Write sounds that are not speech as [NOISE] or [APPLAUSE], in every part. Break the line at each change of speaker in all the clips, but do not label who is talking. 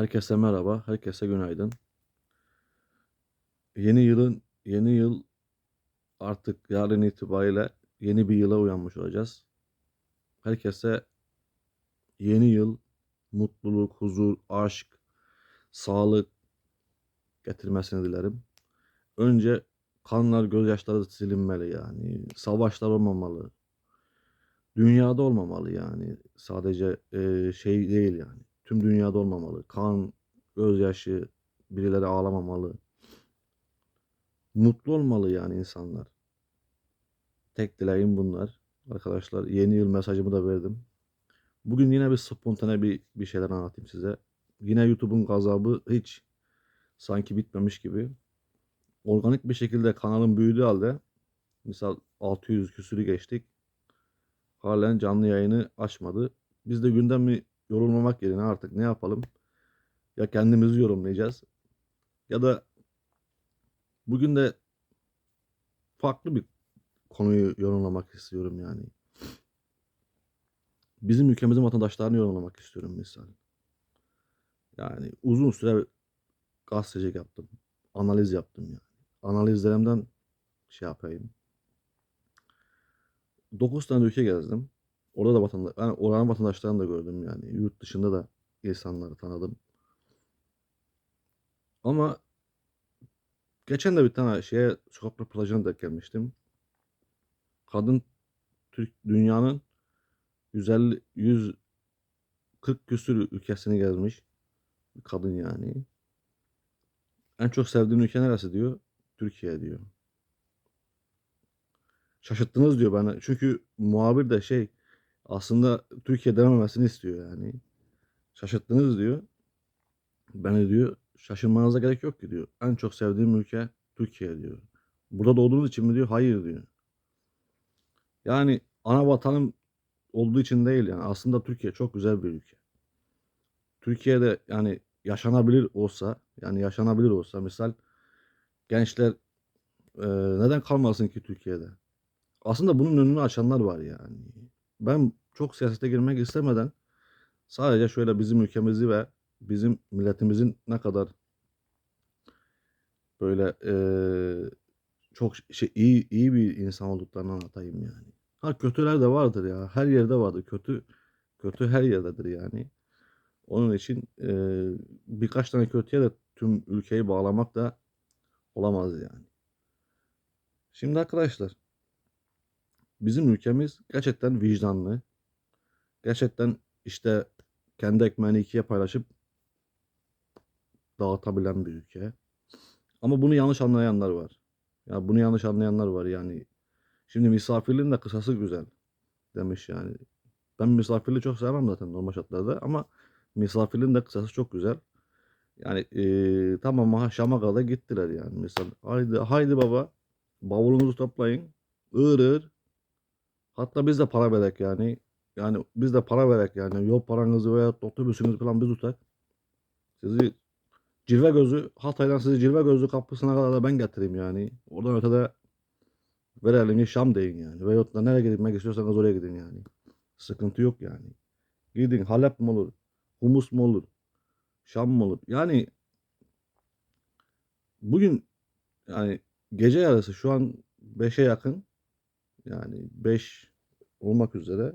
Herkese merhaba, herkese günaydın. Yeni yılın yeni yıl artık yarın itibariyle yeni bir yıla uyanmış olacağız. Herkese yeni yıl mutluluk, huzur, aşk, sağlık getirmesini dilerim. Önce kanlar, gözyaşları silinmeli yani. Savaşlar olmamalı. Dünyada olmamalı yani. Sadece eee, şey değil yani. Tüm dünyada olmamalı. Kan, gözyaşı, birileri ağlamamalı. Mutlu olmalı yani insanlar. Tek dileğim bunlar. Arkadaşlar yeni yıl mesajımı da verdim. Bugün yine bir spontane bir, bir şeyler anlatayım size. Yine YouTube'un gazabı hiç sanki bitmemiş gibi. Organik bir şekilde kanalın büyüdüğü halde misal 600 küsürü geçtik. Halen canlı yayını açmadı. Biz de gündemi yorulmamak yerine artık ne yapalım? Ya kendimizi yorumlayacağız ya da bugün de farklı bir konuyu yorumlamak istiyorum yani. Bizim ülkemizin vatandaşlarını yorumlamak istiyorum misal. Yani uzun süre gazetecilik yaptım. Analiz yaptım yani. Analizlerimden şey yapayım. 9 tane ülke gezdim. Orada da vatandaş, yani oranın vatandaşlarını da gördüm yani. Yurt dışında da insanları tanıdım. Ama geçen de bir tane şeye sokak röportajına denk gelmiştim. Kadın Türk dünyanın 150 140 küsür ülkesini gezmiş. Bir kadın yani. En çok sevdiğin ülke neresi diyor? Türkiye diyor. Şaşırttınız diyor bana. Çünkü muhabir de şey aslında Türkiye dememesini istiyor yani. Şaşırttınız diyor. Ben de diyor şaşırmanıza gerek yok ki diyor. En çok sevdiğim ülke Türkiye diyor. Burada doğduğunuz için mi diyor? Hayır diyor. Yani ana vatanım olduğu için değil yani. Aslında Türkiye çok güzel bir ülke. Türkiye'de yani yaşanabilir olsa yani yaşanabilir olsa misal gençler e, neden kalmasın ki Türkiye'de? Aslında bunun önünü açanlar var yani. Ben çok siyasete girmek istemeden sadece şöyle bizim ülkemizi ve bizim milletimizin ne kadar böyle e, çok şey iyi iyi bir insan olduklarını anlatayım yani. Ha kötüler de vardır ya. Her yerde vardır. Kötü kötü her yerdedir yani. Onun için e, birkaç tane kötüye de tüm ülkeyi bağlamak da olamaz yani. Şimdi arkadaşlar bizim ülkemiz gerçekten vicdanlı. Gerçekten işte kendi ekmeğini ikiye paylaşıp dağıtabilen bir ülke. Ama bunu yanlış anlayanlar var. Ya bunu yanlış anlayanlar var yani. Şimdi misafirliğin de kısası güzel demiş yani. Ben misafirliği çok sevmem zaten normal şartlarda ama misafirliğin de kısası çok güzel. Yani eee tamam Şam'a kadar gittiler yani. Mesela haydi haydi baba bavulunuzu toplayın. Iğır ığır. Hatta biz de para verek yani. Yani biz de para verek yani. Yol paranızı veya otobüsünüzü falan biz tutak. Sizi Cilve Gözü Hatay'dan sizi Cilve Gözü kapısına kadar da ben getireyim yani. Oradan ötede verelim Şam deyin yani. Veyahut da nereye gitmek istiyorsanız oraya gidin yani. Sıkıntı yok yani. Gidin Halep mi olur? Humus mu olur? Şam mı olur? Yani bugün yani gece yarısı şu an 5'e yakın yani 5 olmak üzere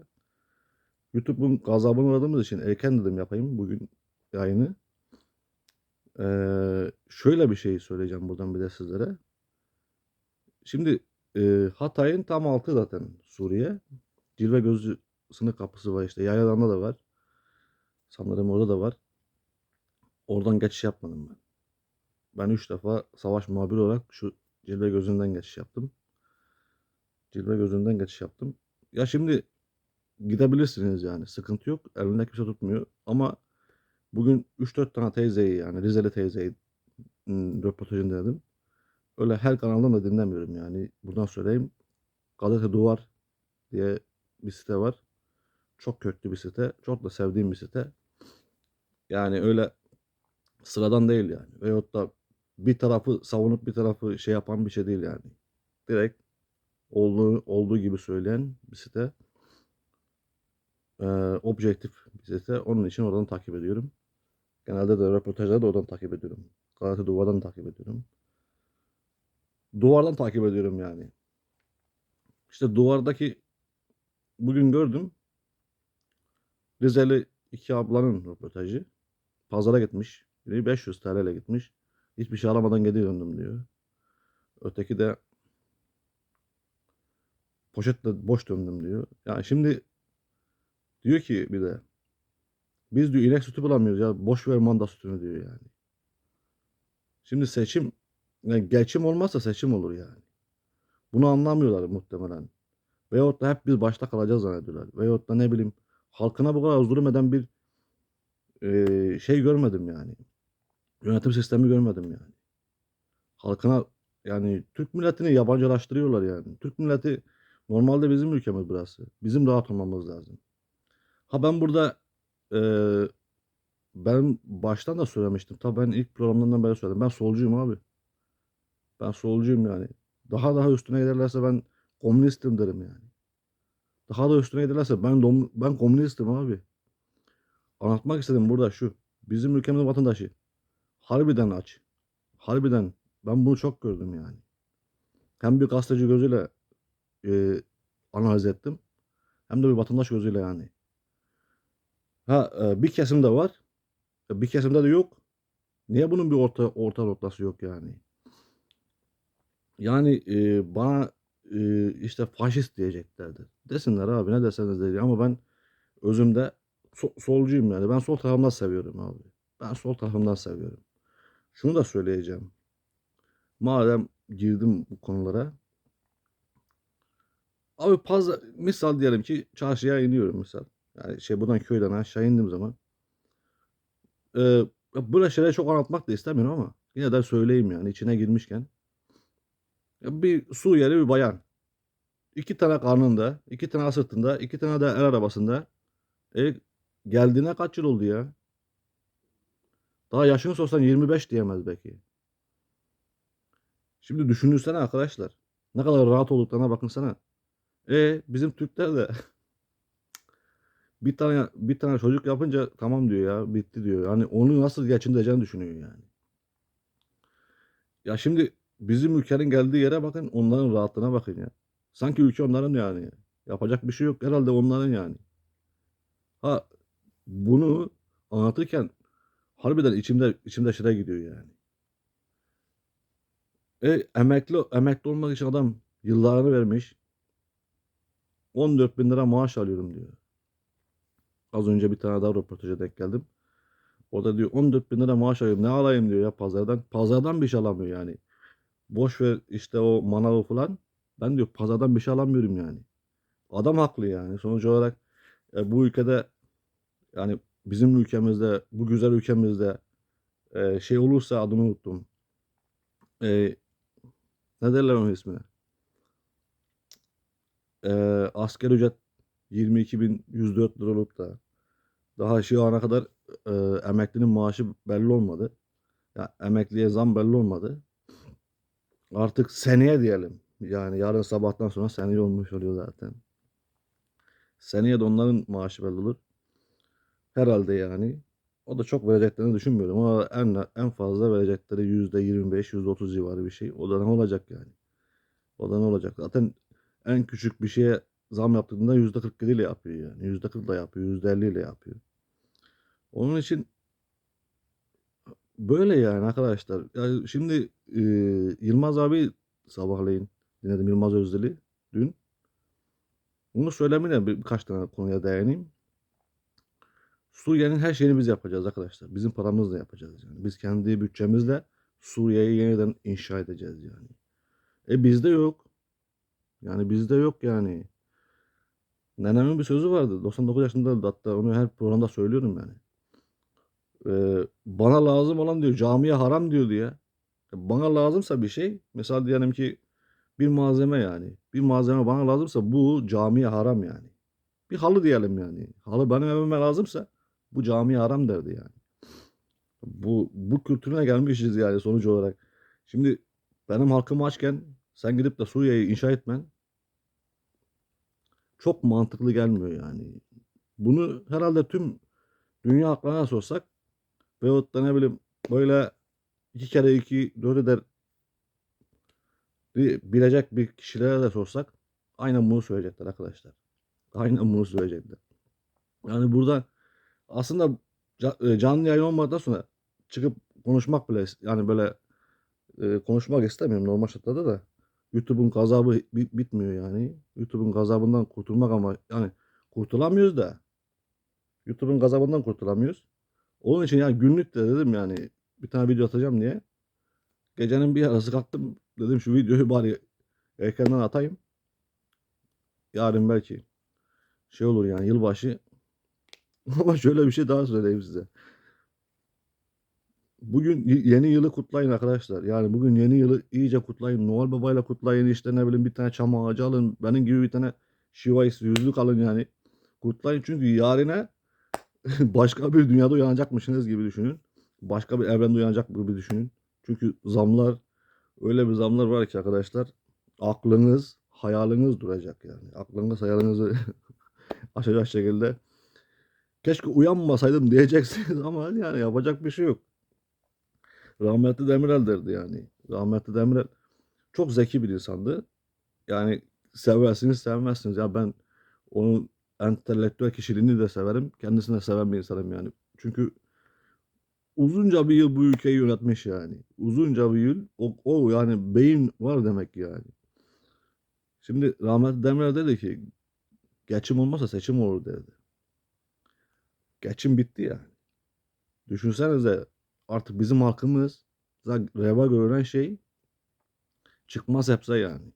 YouTube'un gazabına uğradığımız için erken dedim yapayım bugün yayını. Ee, şöyle bir şey söyleyeceğim buradan bir de sizlere. Şimdi e, Hatay'ın tam altı zaten Suriye. Cilve Gözü sınır kapısı var işte. Yayladan'da da var. Sanırım orada da var. Oradan geçiş yapmadım ben. Ben üç defa savaş muhabiri olarak şu Cilve Gözü'nden geçiş yaptım. Cilve Gözü'nden geçiş yaptım. Ya şimdi gidebilirsiniz yani. Sıkıntı yok. Elinde kimse tutmuyor. Ama bugün 3-4 tane teyzeyi yani Rizeli teyzeyi röportajını dinledim. Öyle her kanaldan da dinlemiyorum yani. Buradan söyleyeyim. Gazete Duvar diye bir site var. Çok köklü bir site. Çok da sevdiğim bir site. Yani öyle sıradan değil yani. Veyahut da bir tarafı savunup bir tarafı şey yapan bir şey değil yani. Direkt olduğu, olduğu gibi söyleyen bir site. Ee, objektif site. Onun için oradan takip ediyorum. Genelde de röportajları da oradan takip ediyorum. Gazete Duvar'dan takip ediyorum. Duvardan takip ediyorum yani. İşte Duvar'daki bugün gördüm. Rizeli iki ablanın röportajı. Pazara gitmiş. Biri 500 TL ile gitmiş. Hiçbir şey alamadan geri döndüm diyor. Öteki de poşetle boş döndüm diyor. Yani şimdi diyor ki bir de biz diyor inek sütü bulamıyoruz ya boş ver manda sütünü diyor yani. Şimdi seçim yani geçim olmazsa seçim olur yani. Bunu anlamıyorlar muhtemelen. Veyahut da hep biz başta kalacağız zannediyorlar. Veyahut da ne bileyim halkına bu kadar zulüm eden bir e, şey görmedim yani. Yönetim sistemi görmedim yani. Halkına yani Türk milletini yabancılaştırıyorlar yani. Türk milleti normalde bizim ülkemiz burası. Bizim rahat olmamız lazım. Ha ben burada e, ben baştan da söylemiştim. Tabii ben ilk programdan beri söyledim. Ben solcuyum abi. Ben solcuyum yani. Daha daha üstüne giderlerse ben komünistim derim yani. Daha da üstüne giderlerse ben dom- ben komünistim abi. Anlatmak istedim burada şu. Bizim ülkemizin vatandaşı harbiden aç. Harbiden ben bunu çok gördüm yani. Hem bir gazeteci gözüyle e, analiz ettim. Hem de bir vatandaş gözüyle yani. Ha e, bir kesimde var. e, Bir kesimde de yok. Niye bunun bir orta orta noktası yok yani? Yani e, bana e, işte faşist diyeceklerdi. Desinler abi ne deseniz dedi. Ama ben özümde so- solcuyum yani. Ben sol tarafımdan seviyorum abi. Ben sol tarafımdan seviyorum. Şunu da söyleyeceğim. Madem girdim bu konulara. Abi pazar, misal diyelim ki çarşıya iniyorum misal. Yani şey buradan köyden aşağı indiğim zaman. Ee, böyle şeyleri çok anlatmak da istemiyorum ama yine de söyleyeyim yani içine girmişken. Bir Suriyeli bir bayan. İki tane karnında, iki tane sırtında, iki tane de el arabasında. E, geldiğine kaç yıl oldu ya? Daha yaşını sorsan 25 diyemez belki. Şimdi düşünürsene arkadaşlar. Ne kadar rahat olduklarına bakın sana. E bizim Türkler de [LAUGHS] bir tane bir tane çocuk yapınca tamam diyor ya bitti diyor. Yani onu nasıl geçindireceğini düşünüyor yani. Ya şimdi bizim ülkenin geldiği yere bakın onların rahatlığına bakın ya. Sanki ülke onların yani. Yapacak bir şey yok herhalde onların yani. Ha bunu anlatırken harbiden içimde içimde şire gidiyor yani. E emekli emekli olmak için adam yıllarını vermiş. 14 bin lira maaş alıyorum diyor. Az önce bir tane daha röportaja denk geldim. O da diyor 14 bin lira maaş alıyorum. Ne alayım diyor ya pazardan. Pazardan bir şey alamıyor yani. Boş ver işte o manavı falan. Ben diyor pazardan bir şey alamıyorum yani. Adam haklı yani. Sonuç olarak e, bu ülkede yani bizim ülkemizde bu güzel ülkemizde e, şey olursa adını unuttum. E, ne derler onun ismine? E, asgari ücret 22.104 lira olup da daha şu ana kadar e, emeklinin maaşı belli olmadı. Ya emekliye zam belli olmadı. Artık seneye diyelim. Yani yarın sabahtan sonra seneye olmuş oluyor zaten. Seneye de onların maaşı belli olur. Herhalde yani. O da çok vereceklerini düşünmüyorum ama en en fazla verecekleri yüzde 25, yüzde 30 civarı bir şey. O da ne olacak yani? O da ne olacak? Zaten en küçük bir şeye zam yaptığında yüzde 47 ile yapıyor yani. Yüzde 40 ile yapıyor, yüzde 50 ile yapıyor. Onun için böyle yani arkadaşlar. Yani şimdi e, Yılmaz abi sabahleyin dinledim Yılmaz Özdil'i dün. Onu söylemine bir, birkaç tane konuya değineyim. Suriye'nin her şeyini biz yapacağız arkadaşlar. Bizim paramızla yapacağız yani. Biz kendi bütçemizle Suriye'yi yeniden inşa edeceğiz yani. E bizde yok. Yani bizde yok yani. Nenemin bir sözü vardı. 99 yaşında hatta onu her programda söylüyorum yani. Ee, bana lazım olan diyor camiye haram diyordu ya. Bana lazımsa bir şey mesela diyelim ki bir malzeme yani. Bir malzeme bana lazımsa bu camiye haram yani. Bir halı diyelim yani. Halı benim evime lazımsa bu camiye haram derdi yani. Bu bu kültürüne gelmişiz yani sonuç olarak. Şimdi benim halkım açken sen gidip de Suriye'yi inşa etmen çok mantıklı gelmiyor yani. Bunu herhalde tüm dünya halklarına sorsak Veyahut da ne bileyim böyle iki kere iki dört eder bi- bilecek bir kişilere de sorsak aynen bunu söyleyecekler arkadaşlar. Aynen bunu söyleyecekler. Yani burada aslında e, canlı yayın olmadan sonra çıkıp konuşmak bile yani böyle e, konuşmak istemiyorum normal şartlarda da YouTube'un gazabı bi- bitmiyor yani. YouTube'un gazabından kurtulmak ama yani kurtulamıyoruz da YouTube'un gazabından kurtulamıyoruz. Onun için yani günlük de dedim yani bir tane video atacağım diye. Gecenin bir yarısı kalktım dedim şu videoyu bari ekrandan atayım. Yarın belki şey olur yani yılbaşı. [LAUGHS] Ama şöyle bir şey daha söyleyeyim size. Bugün yeni yılı kutlayın arkadaşlar. Yani bugün yeni yılı iyice kutlayın. Noel Baba'yla kutlayın. İşte ne bileyim bir tane çam ağacı alın. Benim gibi bir tane Şivayis yüzlük alın yani. Kutlayın çünkü yarına [LAUGHS] başka bir dünyada uyanacakmışsınız gibi düşünün. Başka bir evrende uyanacak gibi düşünün. Çünkü zamlar öyle bir zamlar var ki arkadaşlar aklınız hayaliniz duracak yani. Aklınız hayalinizi [LAUGHS] aşacak şekilde keşke uyanmasaydım [LAUGHS] diyeceksiniz ama yani yapacak bir şey yok. Rahmetli Demirel derdi yani. Rahmetli Demirel çok zeki bir insandı. Yani seversiniz sevmezsiniz. Ya ben onun entelektüel kişiliğini de severim. Kendisini de seven bir insanım yani. Çünkü uzunca bir yıl bu ülkeyi yönetmiş yani. Uzunca bir yıl o, o yani beyin var demek yani. Şimdi rahmetli Demirel dedi ki geçim olmasa seçim olur derdi. Geçim bitti yani. Düşünsenize artık bizim halkımız reva görünen şey çıkmaz hepse yani.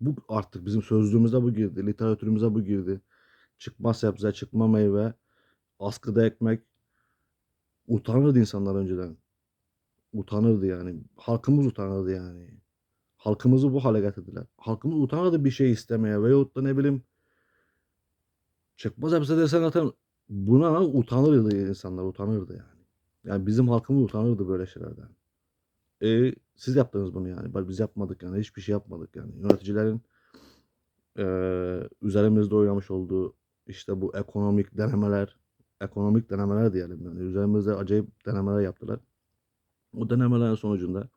Bu artık bizim sözlüğümüze bu girdi, literatürümüze bu girdi. Çıkma sebze, çıkma meyve, askıda ekmek. Utanırdı insanlar önceden. Utanırdı yani. Halkımız utanırdı yani. Halkımızı bu hale getirdiler. Halkımız utanırdı bir şey istemeye veyahut da ne bileyim çıkma sebze desen zaten buna utanırdı insanlar utanırdı yani. Yani bizim halkımız utanırdı böyle şeylerden. E, siz yaptınız bunu yani. Biz yapmadık yani. Hiçbir şey yapmadık yani. Yöneticilerin e, üzerimizde oynamış olduğu işte bu ekonomik denemeler, ekonomik denemeler diyelim yani. Üzerimizde acayip denemeler yaptılar. O denemelerin sonucunda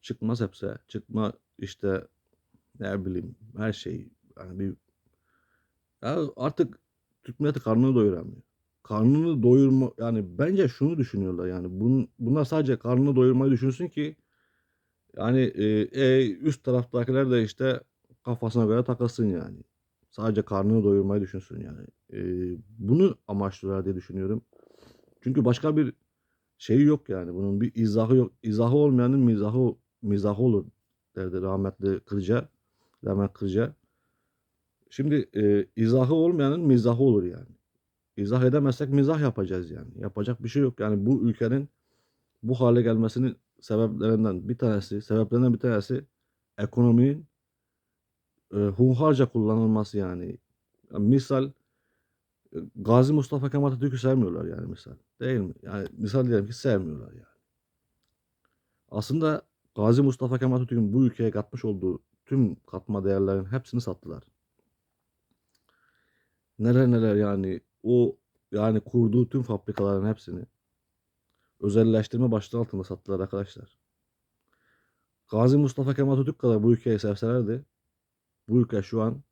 çıkmaz hepsi. Çıkma işte ne bileyim her şey. Yani bir ya artık Türk milleti karnını doyuramıyor. Karnını doyurma yani bence şunu düşünüyorlar yani bun, bunlar sadece karnını doyurmayı düşünsün ki yani e, e, üst taraftakiler de işte kafasına göre takılsın yani. Sadece karnını doyurmayı düşünsün yani. E, bunu amaçlıyorlar diye düşünüyorum. Çünkü başka bir şeyi yok yani. Bunun bir izahı yok. İzahı olmayanın mizahı mizahı olur derdi rahmetli Kırca. Rahmetli Kırca. Şimdi e, izahı olmayanın mizahı olur yani. İzah edemezsek mizah yapacağız yani. Yapacak bir şey yok. Yani bu ülkenin bu hale gelmesinin sebeplerinden bir tanesi, sebeplerinden bir tanesi ekonominin e, hunharca kullanılması yani. Yani misal e, Gazi Mustafa Kemal Atatürk'ü sevmiyorlar yani misal. Değil mi? Yani misal diyelim ki sevmiyorlar yani. Aslında Gazi Mustafa Kemal Atatürk'ün bu ülkeye katmış olduğu tüm katma değerlerin hepsini sattılar. Neler neler yani o yani kurduğu tüm fabrikaların hepsini özelleştirme başlığı altında sattılar arkadaşlar. Gazi Mustafa Kemal Atatürk kadar bu ülkeyi sevselerdi bu ülke şu an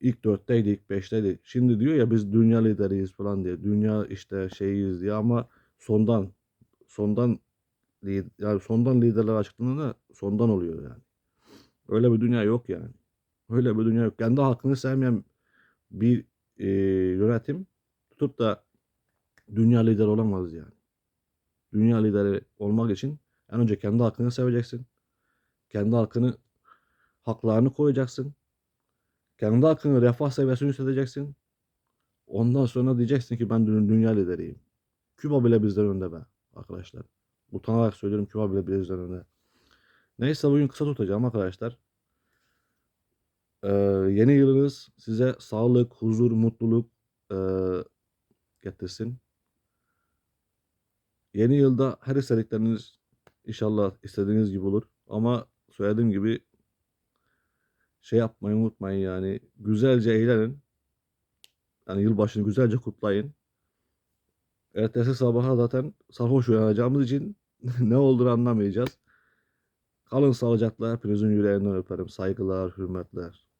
ilk dörtteydi, ilk beşteydi. Şimdi diyor ya biz dünya lideriyiz falan diye. Dünya işte şeyiyiz diye ama sondan sondan yani sondan liderler açıklandığında sondan oluyor yani. Öyle bir dünya yok yani. Öyle bir dünya yok. Kendi halkını sevmeyen bir e, yönetim tutup da dünya lideri olamaz yani. Dünya lideri olmak için en önce kendi halkını seveceksin. Kendi halkını haklarını koyacaksın. Kendi halkını refah seviyesini yükselteceksin. Ondan sonra diyeceksin ki ben dü- dünya lideriyim. Küba bile bizden önde be arkadaşlar. Utanarak söylüyorum Küba bile bizden önde. Neyse bugün kısa tutacağım arkadaşlar. Ee, yeni yılınız size sağlık, huzur, mutluluk ee, getirsin. Yeni yılda her istedikleriniz inşallah istediğiniz gibi olur. Ama söylediğim gibi şey yapmayı unutmayın yani. Güzelce eğlenin. Yani yılbaşını güzelce kutlayın. Ertesi sabaha zaten sarhoş uyanacağımız için [LAUGHS] ne olduğunu anlamayacağız. Kalın sağlıcakla hepinizin yüreğinden öperim. Saygılar, hürmetler.